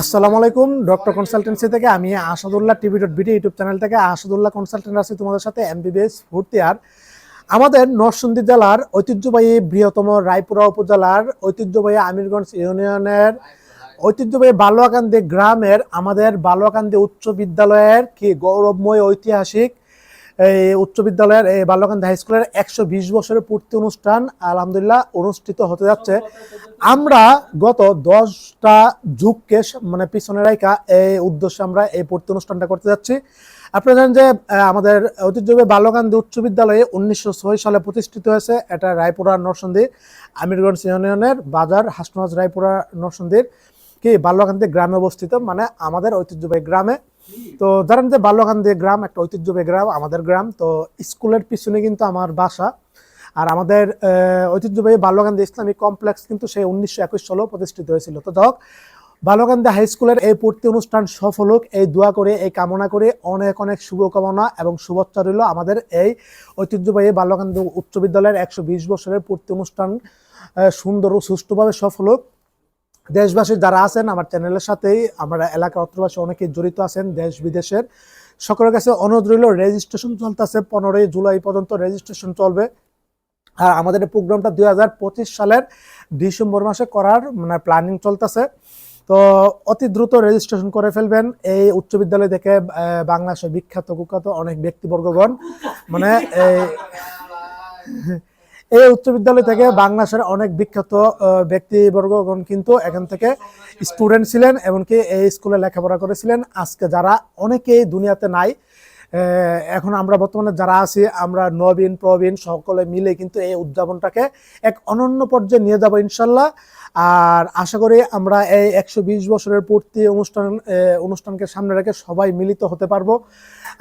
আসসালামু আলাইকুম, doctor consultancy থেকে আমি Asadullah TV dot BD YouTube channel থেকে আসাদুল্লাহ কনসালটেন্ট আছি তোমাদের সাথে এমবিবিএস ফোর্থ ইয়ার। আমাদের নরসিংদী জেলার ঐতিহ্যবাহী বৃহত্তম রায়পুরা উপজেলার ঐতিহ্যবাহী আমিরগঞ্জ ইউনিয়নের ঐতিহ্যবাহী বালুয়াকান্দি গ্রামের আমাদের বালুয়াকান্দি উচ্চ বিদ্যালয়ের কি গৌরবময় ঐতিহাসিক উচ্চ বিদ্যালয়ের, এই বাল্যকান্দি হাই স্কুলের একশো বিশ বছরের পূর্তি অনুষ্ঠান আলহামদুলিল্লাহ অনুষ্ঠিত হতে যাচ্ছে। আমরা গত দশটা যুগকে মানে পিছনে রাখা এই উদ্দেশ্যে আমরা এই পূর্তি অনুষ্ঠানটা করতে যাচ্ছি। আপনারা জানেন যে আমাদের ঐতিহ্যবাহী বাল্যকান্দি উচ্চ বিদ্যালয়ে উনিশশো ছয় সালে প্রতিষ্ঠিত হয়েছে এটা রায়পুরা নরসন্দী আমিরগঞ্জ ইউনিয়নের বাজার হাসনাজ রায়পুরা নরসন্দির কি বাল্যকান্দি গ্রামে অবস্থিত মানে আমাদের ঐতিহ্যবাহী গ্রামে। তো জানেন যে বাল্যকান্দি গ্রাম, একটা ঐতিহ্যবাহী গ্রাম, আমাদের গ্রাম, তো স্কুলের পিছনে কিন্তু আমার বাসা। আর আমাদের ঐতিহ্যবাহী বাল্যকান্দি ইসলামিক কমপ্লেক্স কিন্তু সেই উনিশশো একুশ সালেও প্রতিষ্ঠিত হয়েছিল। তো যাই হোক বাল্যকান্দি হাই স্কুলের এই পূর্তি অনুষ্ঠান সফল হোক, এই দোয়া করে, এই কামনা করে অনেক অনেক শুভকামনা এবং শুভেচ্ছা রইল আমাদের এই ঐতিহ্যবাহী বাল্যকান্দি উচ্চ বিদ্যালয়ের একশো বিশ বছরের পূর্তি অনুষ্ঠান সুন্দর ও সুষ্ঠুভাবে সফল হোক। দেশবাসী যারা আছেন আমার চ্যানেলের সাথেই, আমরা এলাকার অত্রবাসী অনেকেই জড়িত আছেন দেশ, বিদেশের। সকলের কাছে অনুরোধ রইল রেজিস্ট্রেশন চলতেছে পনেরোই জুলাই পর্যন্ত রেজিস্ট্রেশন চলবে। আর আমাদের এই প্রোগ্রামটা দুই হাজার পঁচিশ সালের ডিসেম্বর মাসে করার মানে প্ল্যানিং চলতেছে। তো অতি দ্রুত রেজিস্ট্রেশন করে ফেলবেন। এই উচ্চ বিদ্যালয় থেকে বাংলাদেশের বিখ্যাত, কুখ্যাত অনেক ব্যক্তিবর্গগণ মানে এই এই উচ্চ বিদ্যালয় থেকে বাংলাদেশের অনেক বিখ্যাত ব্যক্তিবর্গ ব্যক্তিবর্গগণ কিন্তু এখান থেকে স্টুডেন্ট ছিলেন এমনকি এই স্কুলে লেখাপড়া করেছিলেন। আজকে যারা অনেকেই দুনিয়াতে নাই এখন আমরা বর্তমানে যারা আছি, আমরা নবীন, প্রবীণ সকলে মিলে কিন্তু এই উদযাপনটাকে এক অনন্য পর্যায়ে নিয়ে যাব ইনশাল্লাহ। আর আশা করি আমরা এই একশো বিশ বছরের পূর্তি অনুষ্ঠান অনুষ্ঠানকে সামনে রেখে সবাই মিলিত হতে পারব।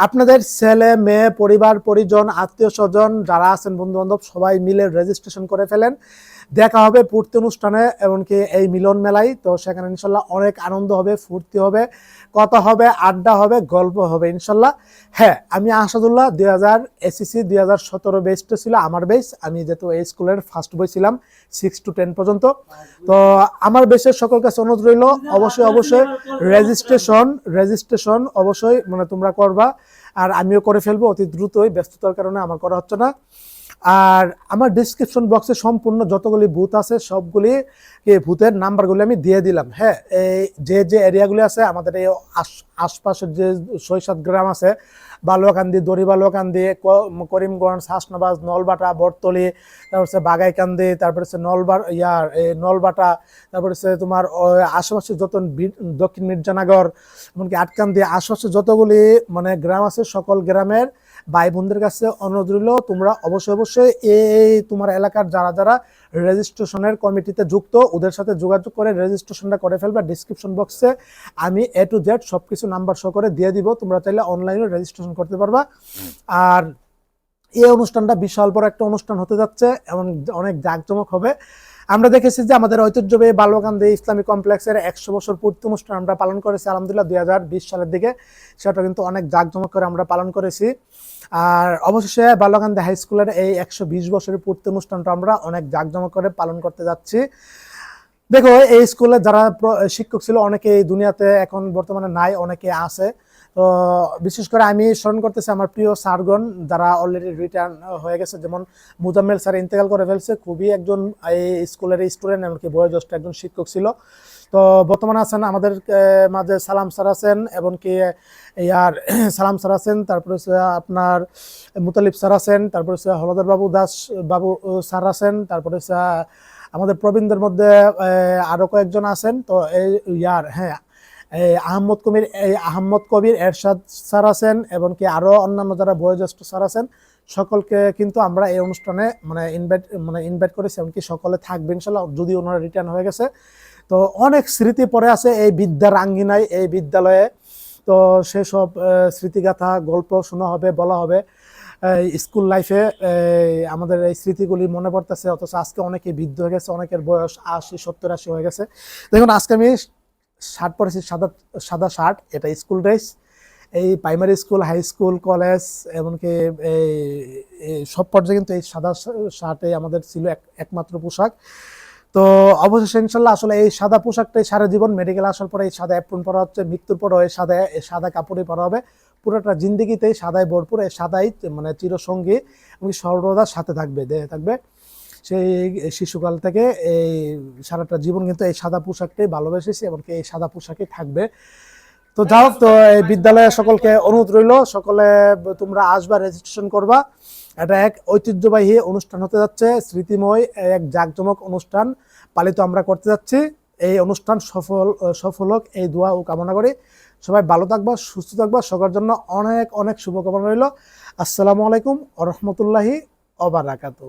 আপনাদের ছেলে, মেয়ে, পরিবার, পরিজন, আত্মীয় স্বজন যারা আছেন বন্ধু বান্ধব সবাই মিলে রেজিস্ট্রেশন করে ফেলেন। দেখা হবে পূর্তি অনুষ্ঠানে, এমনকি এই মিলন মেলায়। তো সেখানে ইনশাল্লাহ অনেক আনন্দ হবে, ফুর্তি হবে, কথা হবে, আড্ডা হবে, গল্প হবে ইনশাল্লাহ। হ্যাঁ আমি আসাদুল্লাহ, দুই হাজার এসিসি দুই হাজার সতেরো বেসটা ছিল আমার বেস আমি যেহেতু এই স্কুলের ফার্স্ট বই ছিলাম সিক্স টু টেন পর্যন্ত। তো আমার বেশের সকল কাছে অনুরোধ রইল, অবশ্যই অবশ্যই রেজিস্ট্রেশন রেজিস্ট্রেশন অবশ্যই মানে তোমরা করবা, আর আমিও করে ফেলব অতি দ্রুতই, ব্যস্ততার কারণে আমার করা হচ্ছে না। আর আমার ডিসক্রিপশন বক্সে সম্পূর্ণ যতগুলি বুথ আছে, সবগুলি ভূতের নাম্বারগুলি আমি দিয়ে দিলাম হ্যাঁ? এই যে যে এরিয়াগুলি আছে, আমাদের এই আশ- আশপাশের যে ছয় সাত গ্রাম আছে, বালুয়াকান্দি দড়ি বালুয়াকান্দি করিমগঞ্জ হাসনাবাজ নলবাটা বরতলি তারপর হচ্ছে বাগাইকান্দি, তারপর হচ্ছে নলবার, ইয়ার, এই নলবাটা, তারপর হচ্ছে তোমার আশেপাশে যত দক্ষিণ মির্জানগর, এমনকি আটকান্দি, আশেপাশে যতগুলি মানে গ্রাম আছে, সকল গ্রামের ভাই বোনদের কাছে অনুরোধ রইল, তোমরা অবশ্যই অবশ্যই এই তোমার এলাকার যারা যারা রেজিস্ট্রেশনের কমিটিতে যুক্ত, ওদের সাথে যোগাযোগ করে রেজিস্ট্রেশনটা করে ফেলবে। ডিসক্রিপশন বক্সে আমি এ টু জেড সব কিছু নাম্বার সহ করে দিয়ে দিব, তোমরা চাইলে অনলাইনে রেজিস্ট্রেশন করতে পারবা। আর এই অনুষ্ঠানটা বিশাল বড় একটা অনুষ্ঠান হতে যাচ্ছে, এবং অনেক জাঁকজমক হবে। আমরা দেখেছি যে আমাদের ঐতিহ্যবাহী বালুকান্দি ইসলামী কমপ্লেক্সের একশো বছর পূর্তি অনুষ্ঠান আমরা পালন করেছি, আলহামদুলিল্লাহ দুই হাজার বিশ সালের দিকে। সেটা কিন্তু অনেক জাঁকজমক করে আমরা পালন করেছি। আর অবশেষে বালুকান্দি হাই স্কুলের এই একশো বিশ বছরের পূর্তি অনুষ্ঠানটা আমরা অনেক জাঁকজমক করে পালন করতে যাচ্ছি। দেখো, এই স্কুলে যারা শিক্ষক ছিল অনেকে এই দুনিয়াতে এখন বর্তমানে নাই অনেকে আছে। তো বিশেষ করে আমি স্মরণ করতেছি আমার প্রিয় স্যারগণ যারা অলরেডি রিটার্ন হয়ে গেছে। যেমন মুজাম্মেল স্যার ইন্তেকাল করে ফেলছে, খুবই একজন, এই স্কুলের স্টুডেন্ট এমনকি বয়োজ্যেষ্ঠ একজন শিক্ষক ছিল। তো বর্তমানে আছেন আমাদের মাঝে সালাম স্যার আছেন, এমনকি ইয়ার সালাম স্যার আছেন, তারপরে আপনার মুতালিব স্যার আছেন, তারপরে হলদর বাবু দাস বাবু স্যার আছেন, তারপরে আমাদের প্রবীণদের মধ্যে আরও কয়েকজন আছেন। তো এই, ইয়ার হ্যাঁ আহমদ কবির এই আহমদ কবির এরশাদ স্যার আছেন এবং কি আরও অন্যান্য যারা বয়োজ্যেষ্ঠ স্যার আছেন, সকলকে কিন্তু আমরা এই অনুষ্ঠানে মানে ইনভাইট মানে ইনভাইট করেছি, এমনকি সকলে থাকবে ইনশাল্লাহ, যদি ওনারা রিটার্ন হয়ে গেছে। তো অনেক স্মৃতি পড়ে আছে এই বিদ্যার আঙ্গিনায়, এই বিদ্যালয়ে। তো সেসব স্মৃতিগাথা, গল্প শোনা হবে, বলা হবে। স্কুল লাইফে আমাদের এই স্মৃতিগুলি মনে পড়তেছে, অথচ আজকে অনেকে বৃদ্ধ হয়ে গেছে, অনেকের বয়স আশি, সত্তর, আশি হয়ে গেছে। দেখুন, আজকে আমি শার্ট পরেছি সাদা সাদা শার্ট, এটা স্কুল ড্রেস। এই primary school high school college এমনকি এই সব পর্যায়ে কিন্তু এই সাদা শার্টে আমাদের ছিল এক- একমাত্র পোশাক। তো অবশেষে ইনশাল্লাহ আসলে এই সাদা পোশাকটাই সারা জীবন মেডিকেল আসার পরে এই সাদা অ্যাপ্রন পরা হচ্ছে, মৃত্যুর পরে এই সাদা সাদা কাপড়ই পরা হবে। পুরোটা জিন্দিগিতেই সাদাই ভরপুর, এই সাদাই মানে চিরসঙ্গী এবং সর্বদা সাথে থাকবে, দেহে থাকবে। সেই শিশুকাল থেকে এই সারাটা জীবন কিন্তু এই সাদা পোশাকটাই ভালোবেসেছি, এমনকি এই সাদা পোশাকই থাকবে। তো যাই তো এই বিদ্যালয়ে সকলকে অনুরোধ রইল, সকলে তোমরা আসবা রেজিস্ট্রেশন করবা। এটা এক ঐতিহ্যবাহী অনুষ্ঠান হতে যাচ্ছে, স্মৃতিময় এক জাঁকজমক অনুষ্ঠান পালিত আমরা করতে যাচ্ছি। এই অনুষ্ঠান সফল সফল হোক এই দোয়া ও কামনা করি। সবাই ভালো থাকবা, সুস্থ থাকবা সবার জন্য অনেক অনেক শুভকামনা রইল। আসসালামু আলাইকুম রহমতুল্লাহি অবারাকাতু